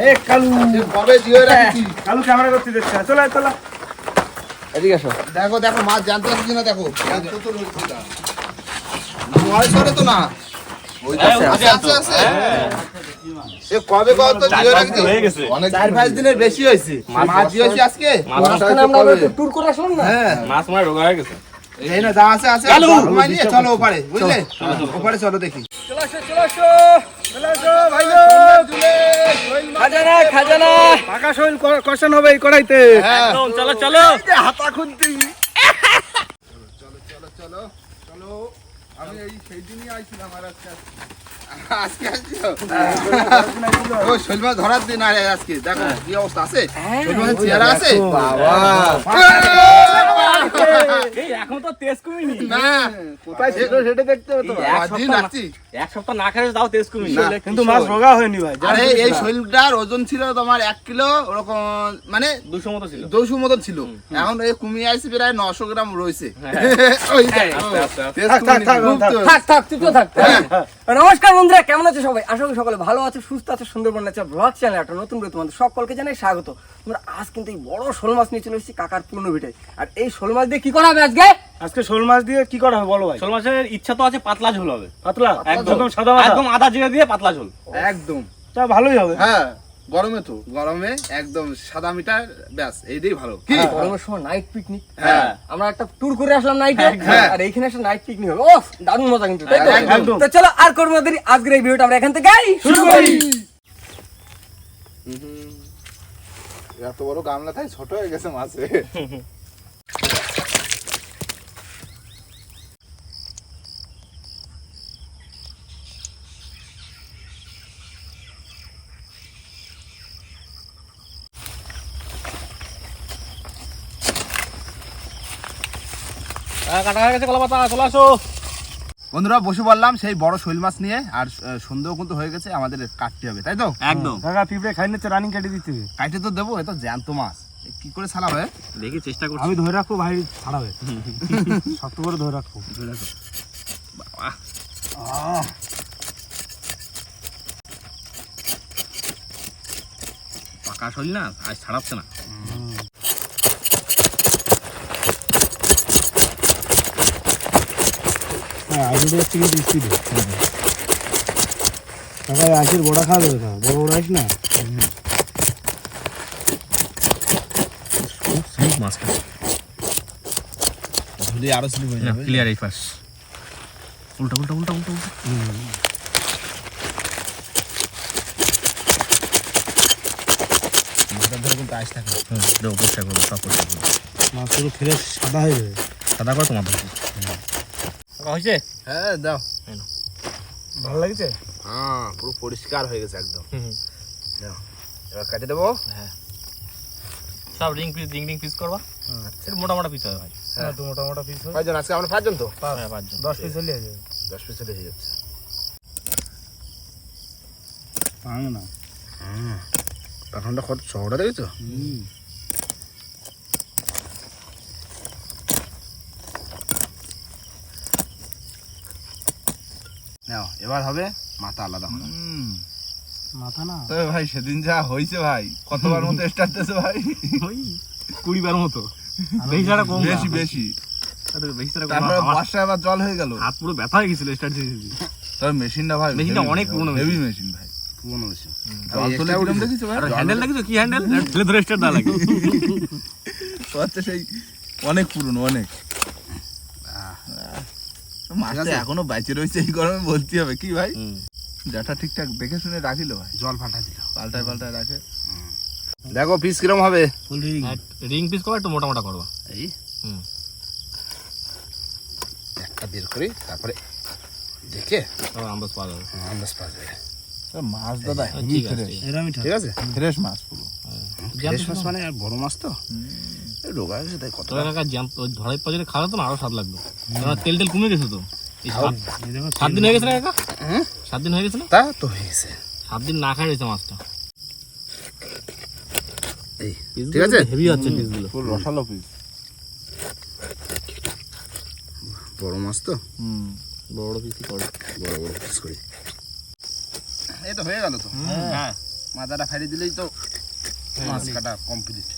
এ কালু কবে দিয়ে রাখছি কালু ক্যামেরা করতে দিচ্ছে চলো চলো এদিকে আসো দেখো দেখো মাছ জানতে পারছি দেখো। নয় তো না মাছ হ্যাঁ মানে রোগা হয়ে গেছে এই না যা আছে আছে সময় নিয়ে চলো ওপারে বুঝলে? ওপারে চলো দেখি। চলে আসো চলে আসো চলে আসো ভাই খাজানা খাজানা। পাকা শৈল কষান হবে এই কড়াইতে। হ্যাঁ একদম চলো চলো। হাতা খুন্তি। চলো চলো চলো চলো। আমি এই সেই দিনই আইছিলাম আর আজকে আজকে আসছি ও শৈল ধরার দিন আরে আজকে। দেখো কি অবস্থা আছে? শৈল চেহারা আছে? এই এখন তো তেজ কমিনি। না। কোথায় ছিল সেটা দেখতে হবে তো এই এক দিন সপ্তাহ রাখছি এক সপ্তাহ না খেলে তাও তেজ কমিনি। কিন্তু মাছ রোগা হয়নি ভাই আরে এই শৈলটার ওজন ছিল তোমার এক কিলো ওরকম মানে দুশো মতো ছিল। দুশো মতন ছিল। এখন এই কমিয়ে আসছে প্রায় নশো গ্রাম রয়েছে। হ্যাঁ। ওই হ্যাঁ, থাক, থাক, তুই তো থাক। হ্যাঁ। নমস্কার বন্ধুরা কেমন আছো সবাই? আশা করি সকলে ভালো আছে সুস্থ আছে সুন্দরবন আছে। ব্লগ চ্যানেল একটা নতুন করে তোমাদের সকলকে জানাই স্বাগত। তোমরা আজ কিন্তু এই বড় শোল মাছ নিয়ে চলে এসেছি কাকার পুরনো ভিটায় আর এই শোল মাছ দিয়ে কি করা হবে আজকে? আজকে শোল মাছ দিয়ে কি করা হবে বলো ভাই? শোল মাছের ইচ্ছা তো আছে পাতলা ঝোল হবে। পাতলা? একদম একদম সাদা একদম আদা জিরে দিয়ে পাতলা ঝোল। একদম। তা ভালোই হবে। হ্যাঁ। গরমে তো? গরমে একদম সাদা মিটার ব্যাস এইটাই ভালো। কি? গরমের সময় নাইট পিকনিক হ্যাঁ। আমরা একটা ট্যুর করে আসলাম নাইটে হ্যাঁ। আর এইখানে একটা নাইট পিকনিক হবে। ওফ দারুণ মজা কিন্তু তাই তো? একদম। তো চলো আর করব না দেরি। আজকের এই ভিডিওটা আমরা এখান থেকে শুরু করি। এত বড় গামলা তাই ছোট হয়ে গেছে মাছে কাটা হয়ে গেছে কলা পাতা চলে আসো। বন্ধুরা বসে বললাম সেই বড় শৈল মাছ নিয়ে আর সন্দেহ কিন্তু হয়ে গেছে আমাদের কাটতে হবে তাই তো? একদম। কাকা পিঁপড়ে খাই নিচ্ছে রানিং কেটে দিচ্ছে। কাটে তো দেবো এ তো জ্যান্ত মাছ। কি করে ছাড়াবে দেখি চেষ্টা করছি। আমি ধরে রাখব ভাই ছাড়াবে শক্ত করে ধরে রাখব। আহ, পাকা শৈল না আজ ছাড়াচ্ছে না। হ্যাঁ আজকে হচ্ছে কিন্তু স্পিডে কাকা আজকের বড়া খাওয়া যাবে বড় বড় আইস না? স্মুথ মাছটা যদি আরও স্লিপ হয়ে যাবে। ক্লিয়ার এই পাশ। উল্টা উল্টা উল্টা উল্টা উল্টা। মাথার ধরে কিন্তু আইস থাকে। হুম দেবো পরিষ্কার করব সব পরিষ্কার করব মাছ পুরো ফ্রেশ সাদা হয়ে যাবে। সাদা করে তোমার হয়েছে হ্যাঁ দাও। ভালো লাগছে? হ্যাঁ পুরো পরিষ্কার হয়ে গেছে একদম। হুম দাও এবার কেটে দেবো। হ্যাঁ। সব ring piece ring ring piece করবা? একটু মোটা মোটা পিস হবে ভাই। হ্যাঁ। তো মোটা মোটা পিস হবে। কয়জন আজকে আমরা পাঁচজন তো? হ্যাঁ পাঁচজন। দশ পিস হলে হয়ে যাবে। দশ পিস হলে হয়ে যাচ্ছে। ভাঙ না। তখনটা কত চওড়া দেখেছ নাও এবার হবে মাথা আলাদা হবে মাথা না? তবে ভাই সেদিন যা হয়েছে ভাই কতবার মতো স্টার্ট ভাই? ওই কুড়ি বার মতো বেশি ছাড়া কম বেশি বেশি। তারপরে বর্ষা আবার জল হয়ে গেল। হাত পুরো ব্যথা হয়ে গেছিল স্টার্ট দিয়েছি। তবে মেশিনটা ভাই মেশিনটা অনেক পুরনো হেভি মেশিন ভাই। পুরোনো হ্যান্ডেল দেখেছ কি হ্যান্ডেল ধরে স্টার্ট দেওয়া লাগে। তো হচ্ছে সেই অনেক পুরনো অনেক। মাছটা এখনও বাইচে রয়েছে এই গরমে বলতে হবে। কি ভাই? হুম। ঠিকঠাক দেখে শুনে রাখিল ভাই? জল ফাটা দিল। পাল্টায় পাল্টায় রাখে। দেখো পিস কিরম হবে? রিং রিং পিস করো একটু মোটা মোটা করবা। এই? একটা বের করি তারপরে দেখে আন্দাজ পাওয়া যাবে। হ্যাঁ, আন্দাজ পাওয়া যাবে। মাছ দাদা হ্যাঁ, ঠিক আছে। ঠিক আছে? ফ্রেশ মাছ পুরো। ফ্রেশ মাছ মানে আর বড় মাছ তো? এই রোগা তাই কত তবে কাকা জ্যাম ধরাই পা যদি খাওয়া তো না আরও স্বাদ কারণ তেল তেল কমে গেছে তো। সাত এই দেখো সাত দিন হয়ে গেছে না কাকা হুম? সাত দিন হয়ে গেছে না? তা তো হয়ে গেছে সাত দিন না খাই রয়েছে মাছটা। এই ঠিক আছে? হেভি হচ্ছে পিসগুলো। রসালো পিস বড় মাছ তো? হুম বড় পিসই করে। বড় বড় পিস করি। এই তো হয়ে গেল তো? হ্যাঁ। মাথাটা ফেলে দিলেই তো মাছ কাটা কমপ্লিট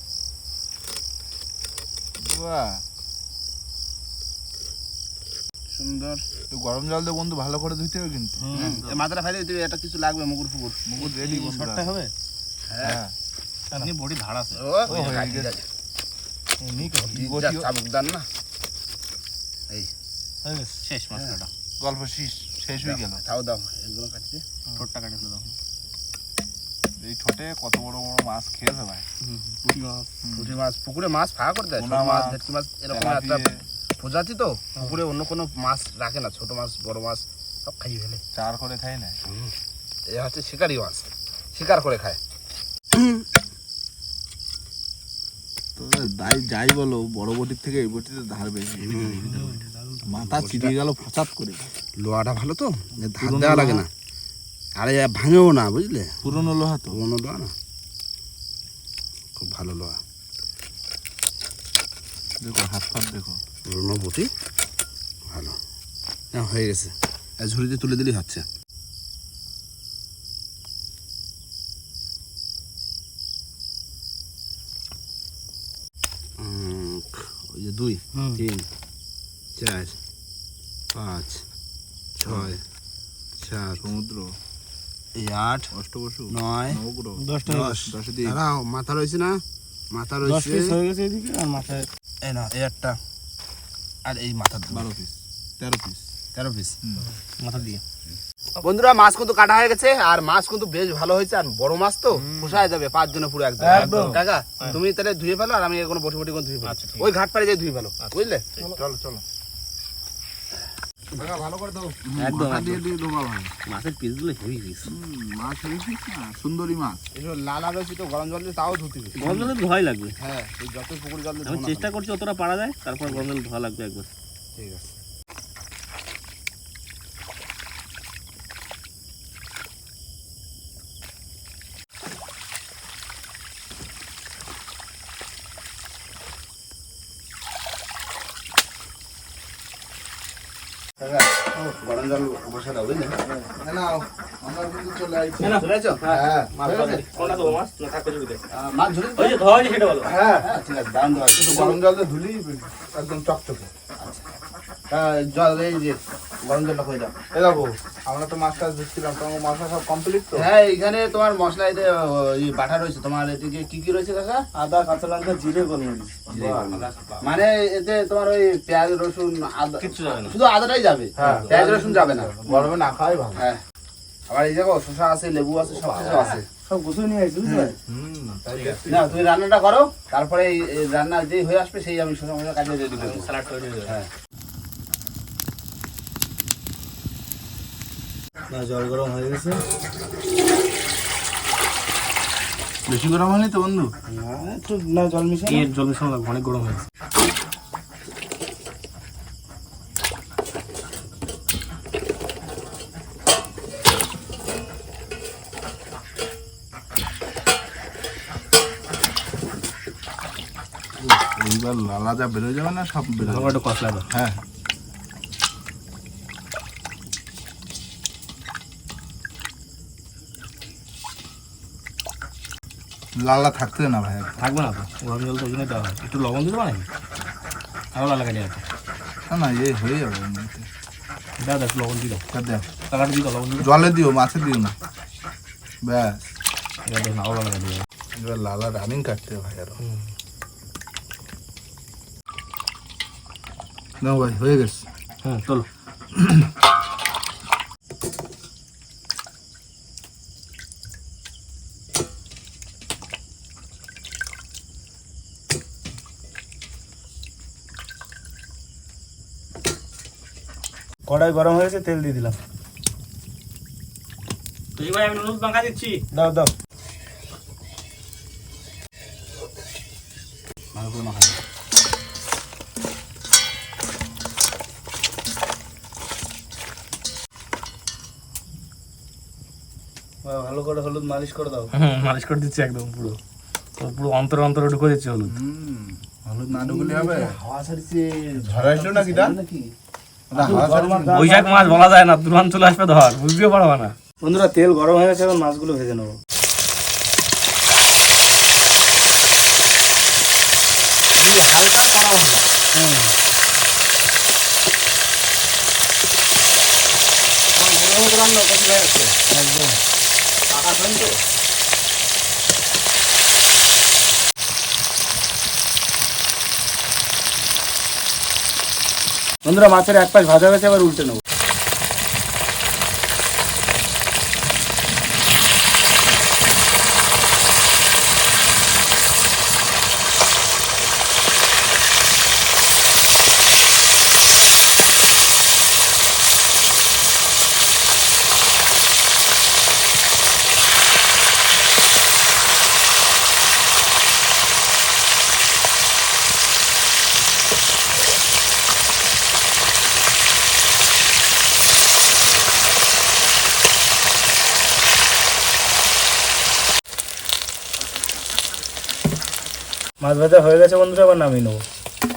সুন্দর। একটু গরম জল দিয়ে বন্ধু ভালো করে ধুইতে হবে কিন্তু। মাথাটা ফেলে দিতে এটা কিছু লাগবে মুগুর ফুগুর। মুকুট রেডি শর্টটা হবে? হ্যাঁ। এমনি বডি ধার আছে। ও ও, হয়ে গেছে। এমনি না? হয়ে শেষ গল্প শেষ শেষ হয়ে গেল। তাও দাও এগুলো কাটছে ঠোঁটটা কাটে ফেলো এই ঠোঁটে কত বড় বড় মাছ খেয়েছে ভাই পুঁটি মাছ পুঁটি মাছ পুকুরে মাছ ফাঁকা করে দেয় ছোট মাছ ভেটকি মাছ এরকম একটা প্রজাতি তো পুকুরে অন্য কোনো মাছ রাখে না ছোট মাছ বড় মাছ সব খাইয়ে ফেলে চার করে খাই না এ হচ্ছে শিকারি মাছ শিকার করে খায় তবে যাই যাই বলো বড় বটির থেকে এই বটিতে ধার বেশি মাথা চিরিয়ে গেল ফচাত করে লোহাটা ভালো তো ধার দেওয়া লাগে না আরে ভাঙেও না বুঝলে? পুরনো লোহা তো। পুরোনো লোহা না। খুব ভালো লোহা। দেখো হাত ফাত দেখো। পুরোনো বটি ভালো। হ্যাঁ হয়ে গেছে। ঝুড়িতে তুলে দিলেই হচ্ছে। উম, ওই যে দুই তিন চার পাঁচ ছয় চার সমুদ্র। এই আট অষ্টবসু নয় দশটা দশ। দশে দিন দাঁড়াও মাথা রয়েছে না? মাথা রয়েছে। হয়ে গেছে এদিকে আর মাথায়। এই না এই একটা আর এই মাথা বারো পিস তেরো পিস তেরো পিস মাথা দিয়ে। বন্ধুরা মাছ কিন্তু কাটা হয়ে গেছে আর মাছ কিন্তু বেশ ভালো হয়েছে আর বড় মাছ তো পোষায় যাবে পাঁচ জনে পুরো একদম। একদম। কাকা তুমি তাহলে ধুয়ে ফেলো আর আমি কোনো বটি বটি করে ধুয়ে ফেলো। আচ্ছা, ওই ঘাট পাড়ে যেয়ে ধুয়ে ফেলো বুঝলে? চলো চলো। ভালো করে দাও। একদম, দিয়ে দিয়ে ডোবা ভাই। মাছের পিসগুলো হেভি পিস মাছ হয়েছে না সুন্দরী মাছ। এসব লালা রয়েছে তো গরম জল দিয়ে তাও ধুতে হবে। গরম জলে ধোয়াই লাগবে। হ্যাঁ যত পুকুর জল দিয়ে আমি চেষ্টা করছি অতটা পারা যায় তারপর গরম জল ধোয়া লাগবে একবার। ঠিক আছে কাকা, গরম জল বসে দাও বুঝলে নাও আমরা কিন্তু চলে আসছি চলে আসো? হ্যাঁ হয়ে গেছে? কোনটা দেবো মাছ না থাকবে যদি মাছ ধরে ওই যে হয়েছে সেটা বলো। হ্যাঁ হ্যাঁ ঠিক আছে। দাম দেওয়া একটু গরম জল দিয়ে ধুলি একদম চকচকে। জল এই যে গরম জলটা করে দাও। এ দেখো আমরা তো মাছ টাছ দিচ্ছিলাম তোমার মশলা সব কমপ্লিট তো? হ্যাঁ এখানে তোমার মশলা এতে বাটা রয়েছে। তোমার এদিকে কি কি রয়েছে কাকা? আদা কাঁচা লঙ্কা জিরে গোলমরিচ। মানে এতে তোমার ওই পেঁয়াজ রসুন আদা কিচ্ছু যাবে না। শুধু আদাটাই যাবে। হ্যাঁ। পেঁয়াজ রসুন যাবে না। গরমে না খাওয়াই ভালো। হ্যাঁ। আবার এই দেখো শসা আছে লেবু আছে সব কিছু আছে সব গুছিয়ে নিয়ে আসি বুঝলে না তুমি রান্নাটা করো তারপরে এই রান্না যেই হয়ে আসবে সেই আমি মশলা কাটিয়ে করব স্যালাড তৈরি হয়ে। হ্যাঁ জল গরম হয়ে গেছে। বেশি গরম হয়নি তো বন্ধু? হ্যাঁ, একটু না জল এর জল মিশানো অনেক গরম হয়েছে। এইবার লালা যা বেরোয় যাবে না সব বেরোয় যাবে। একটা কষলা হ্যাঁ। লালা থাকতে না ভাই। থাকবে না তো। গরম জল তো ওই জন্য দেওয়া হয়। একটু লবণ দিতে পারেন আরও লাগা নিয়ে আছে। না না এই হয়ে যাবে। দাও দাও একটু লবণ দাও দেখ। দিয়ে দাও লবণ দাও জলে দিও মাছে দিও না। ব্যাস। এবার দেখুন আরও লাগা দিয়ে এবার লালা রানিং কাটতে হবে ভাই আরও না ভাই হয়ে গেছে। হুম চলো। কড়াই গরম হয়েছে তেল দিয়ে দিলাম। আমি নুডলস মাখা দিচ্ছি। দাও দাও। হলুদ মালিশ করে দাও। হ্যাঁ, হ্যাঁ, মালিশ করে দিচ্ছি একদম পুরো। পুরো অন্তর ঢুকে দিচ্ছি হলুদ। হলুদ না ঢুকলে হবে? হাওয়া ছাড়ছে। নাকি দা নাকি? আচ্ছা, বৈশাখ মাছ বলা যায় না চলে আসবে ধর বুঝতেও পারবা না। বন্ধুরা তেল গরম হয়ে গেছে এখন মাছগুলো ভেজে নেব। হালকা রান্না বন্ধুরা মাছের এক পাশ ভাজা হয়েছে এবার উল্টে নেব। মাছ ভাজা হয়ে গেছে বন্ধুরা আবার নামিয়ে নেব।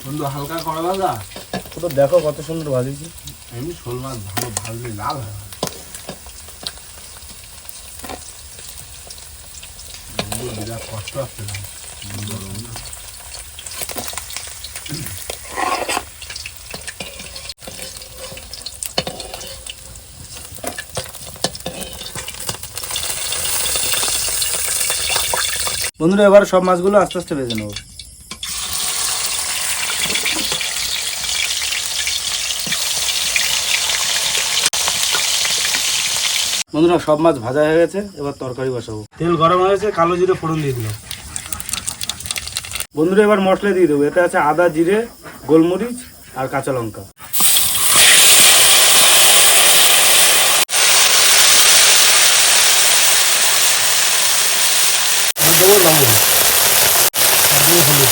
বন্ধু হালকা কড়া ভাজা? তো দেখো কত সুন্দর ভাজিছি। এমনি শোল মাছ ভালো ভাজলে লাভ হয়। বন্ধু বিরাট কষ্ট আসছে না বন্ধুরা এবার সব মাছগুলো আস্তে আস্তে ভেজে নেব। বন্ধুরা সব মাছ ভাজা হয়ে গেছে এবার তরকারি বসাবো। তেল গরম হয়েছে কালো জিরে ফোড়ন দিয়ে দিলাম। বন্ধুরা এবার মশলা দিয়ে দেবো। এতে আছে আদা জিরে গোলমরিচ আর কাঁচা লঙ্কা। আর দিয়ে হলুদ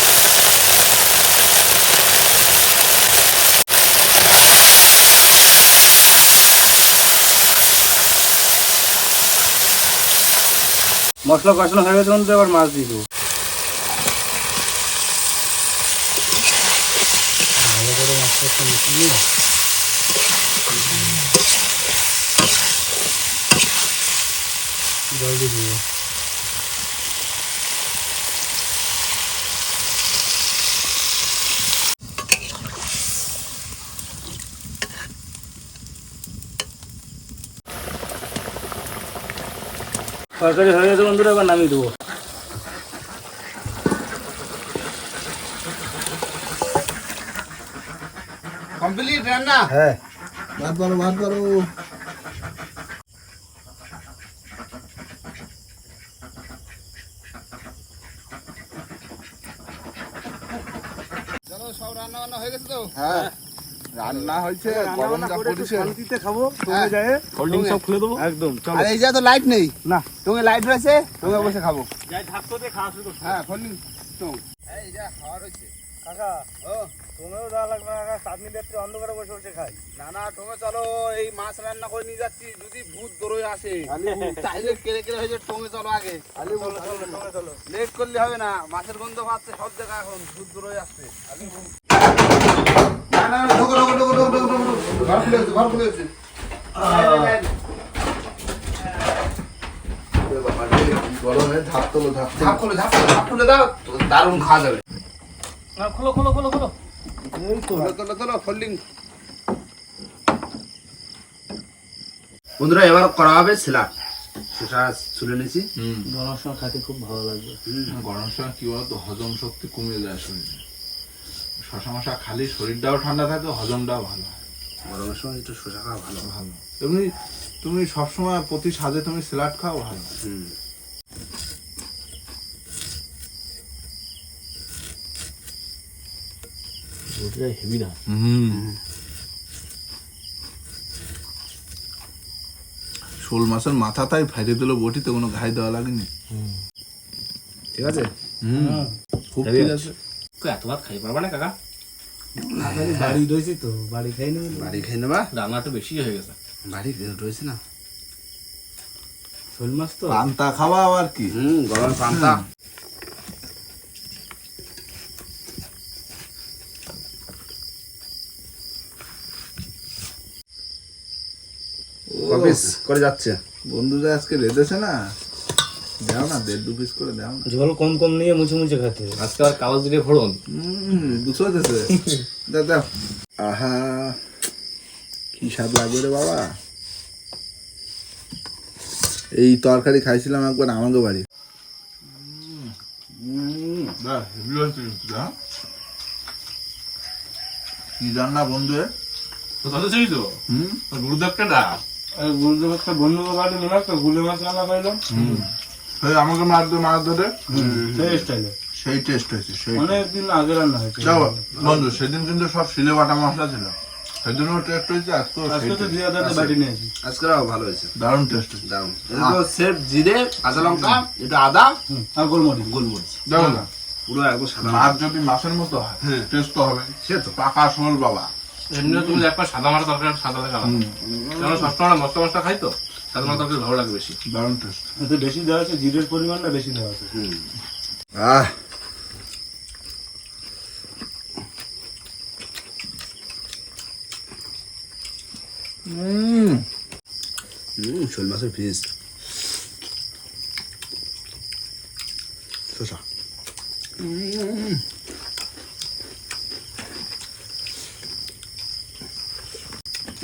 মশলা কষানো হয়ে গেছে বন্ধু এবার মাছ দিয়ে দেবো। ভালো করে মাছটা মিশিয়ে জল দিয়ে দেবো। তরকারি হয়ে গেছে বন্ধুরা এবার নামিয়ে দেবো। কমপ্লিট রান্না? হ্যাঁ। ভাত পারো ভাত পারো চলো সব রান্না বান্না হয়ে গেছে তো হ্যাঁ রান্না হয়েছে গরম যা পড়েছে। শান্তিতে খাব তুমি হ্যাঁ। যায়। হোল্ডিং সব খুলে দেবো? একদম চলো। আর এই যে তো লাইট নেই। না। তুমি লাইট রয়েছে তুমি বসে খাব। যাই থাকতো খাওয়া শুরু করছ। হ্যাঁ ফলিং তো। এই যা খাওয়া রয়েছে কাকা ও তুমিও যাওয়া লাগবে না কাকা চাঁদনি রাত্রে অন্ধকারে বসে বসে খাই। না না তুমি চলো এই মাছ রান্না করে নিয়ে যাচ্ছি যদি ভূত দৌড়ে আসে। তাইলে কেড়ে কেড়ে হয়েছে তুমি চলো আগে। লেট করলে হবে না মাছের গন্ধ পাচ্ছে সব জায়গায় এখন ভূত দৌড়ে আসছে। দারুণ খাওয়া যাবে খোলো খোলো খোলো খোলো এই তো তোলো তোলো তোলো ফোল্ডিং বন্ধুরা এবার করা হবে স্যালাড সেটা তুলে নিয়েছি গরম সময় খেতে খুব ভালো লাগবে গরম সময় কি বলতো হজম শক্তি কমে যায় শরীরে শশা মশা খালি শরীরটাও ঠান্ডা থাকে হজমটাও ভালো হয়। গরমের সময় একটু শসা খাওয়া ভালো। ভালো। এমনি তুমি সবসময় প্রতি সাজে তুমি স্যালাড খাও ভালো। হুম। হেভি না? শোল মাছের মাথা তাই ফাইরে দিল বটিতে কোনো ঘাই দেওয়া লাগেনি। ঠিক আছে? হুম। খুব ঠিক আছে। এত ভাত খাই পারবা না কাকা? বাড়ি রয়েছে তো বাড়ি খাই নি। বাড়ি খেয়ে নেবা রান্না একটু বেশি হয়ে গেছে। বাড়ি রয়েছে না। শোল মাছ তো? পান্তা খাওয়া আবার কি? হুম গরম পান্তা। করে যাচ্ছে। বন্ধুরা আজকে রেঁধেছে না? দাও না দেড় দু পিস করে দাও না। ঝোল কম কম নিয়ে মুছে মুছে খেতে। আজকে আর কাগজ দিয়ে ফোড়ন। বুঝতে পারতেছে দাও আহা কি স্বাদ লাগবে রে বাবা। এই তরকারি খাইছিলাম একবার আমাকে বাড়ি। কি রান্না বন্ধু এ? তো তো? হুম। গুরুদেবটা গুলদে একটা বন্ধু বাড়ি মনে একটা গুলে মাছ রান্না পাইলাম। আমাকে মাছ ধরে মাছ ধরে সেই স্টাইলে সেই টেস্ট হয়েছে সেই অনেকদিন আগে রান্না হয়েছে। বন্ধু সেদিন কিন্তু সব শিলে বাটা মশলা ছিল। সেদিনও টেস্ট হয়েছে আজকে তো জিয়া দাদা বাটি নিয়েছি আজকেও ভালো হয়েছে। দারুণ টেস্ট হয়েছে। দারুণ এটা সেফ জিরে কাঁচা লঙ্কা এটা আদা আর গোলমরিচ। গোলমরিচ। দেখো না পুরো একদম সাদা মাছ যদি মাছের মতো হয় টেস্ট তো হবে। সে তো। পাকা শোল বাবা। এমনিও তুমি একবার সাদা মাটা তরকারি সাদা দেখা কেন সবসময় মশলা মশলা খাই তো। সাদা মাটা তরকারি ভালো লাগে বেশি? দারুণ টেস্ট এতে বেশি দেওয়া আছে জিরের পরিমাণটা বেশি দেওয়া আছে আহ। হুম। হুম শোল মাছের ফিস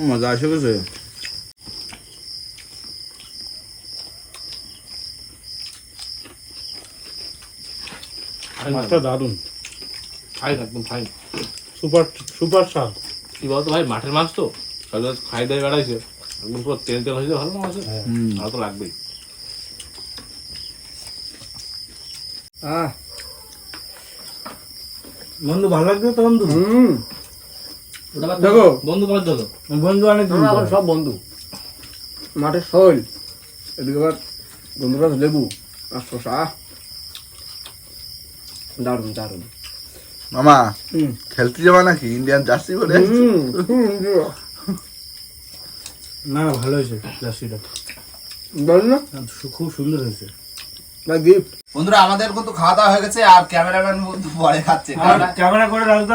মজা আসে গেছে মাছটা দারুণ ফাইন একদম ফাইন সুপার সুপার স্বাদ কি বলতো ভাই মাঠের মাছ তো। সবাই খাই দাই বেড়াইছে। একদম পুরো তেল তেল হয়েছে ভালো মাছ ভালো তো লাগবেই। আহ। বন্ধু ভালো লাগবে তো বন্ধু? হুম। দেখো। দেখো। বন্ধু করার জন্য বন্ধু অনেক এখন সব বন্ধু। মাঠের শোল। এদিকে আবার বন্ধুরা লেবু আর শশা দারুণ দারুণ মামা হুম। খেলতে যাবা নাকি? ইন্ডিয়ান জার্সি বলে হুম না ভালো হয়েছে জার্সিটা বল না? খুব সুন্দর হয়েছে। গিফট বন্ধুরা আমাদের কিন্তু খাওয়া দাওয়া হয়ে গেছে আর ক্যামেরাম্যান বন্ধু পরে খাচ্ছে। ক্যামেরা করে রাখতে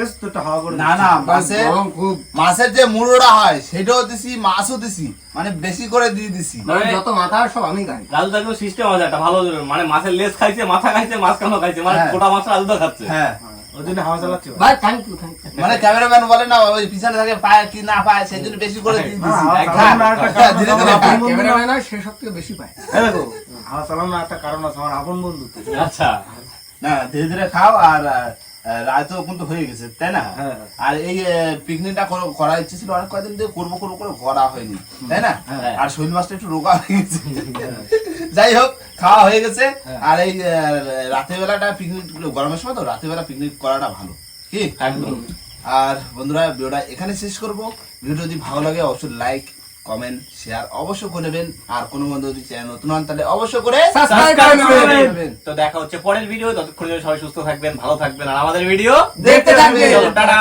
গেছে তো হাওয়া করে না না মাছের খুব। মাছের যে মুড়োটা হয় সেটাও দিছি মাছও দিছি মানে বেশি করে দিয়ে দিছি। মানে যত মাথা সব আমি খাই। রাজু থাকলেও সিস্টেম আছে একটা ভালো মানে মাছের লেজ খাইছে মাথা খাইছে মাছ কেন খাইছে মানে হ্যাঁ। গোটা মাছ রাজু খাচ্ছে। হ্যাঁ। মানে ক্যামেরাম্যান বলে না ওই পিছনে থাকে পায় কি না পায় সেই জন্য বেশি করে। ক্যামেরাম্যান সে সব থেকে বেশি পায়। দেখো একটা কারণ আছে আমার আপন বন্ধু। আচ্ছা। না ধীরে ধীরে খাও আর আহ, রাত তো কিন্তু হয়ে গেছে তাই না? হ্যাঁ। আর এই পিকনিকটা করার ইচ্ছে ছিল অনেক কয়েকদিন থেকে করব করব করে করা হয়নি তাই না? হ্যাঁ। আর শৈল মাছটা একটু রোগা হয়ে গেছে। যাই হোক খাওয়া হয়ে গেছে আর এই রাতের বেলাটা পিকনিক গরমের সময় তো রাতের বেলা পিকনিক করাটা ভালো কি? একদম। আর বন্ধুরা ভিডিওটা এখানে শেষ করব। ভিডিও যদি ভালো লাগে অবশ্যই লাইক কমেন্ট শেয়ার অবশ্যই করে নেবেন। আর কোনো বন্ধু যদি চ্যানেল নতুন হন তাহলে অবশ্যই করে সাবস্ক্রাইব করে করে নেবেন। তো দেখা হচ্ছে পরের ভিডিও ততক্ষণ সবাই সুস্থ থাকবেন ভালো থাকবেন আর আমাদের ভিডিও দেখতে থাকবেন। টাটা।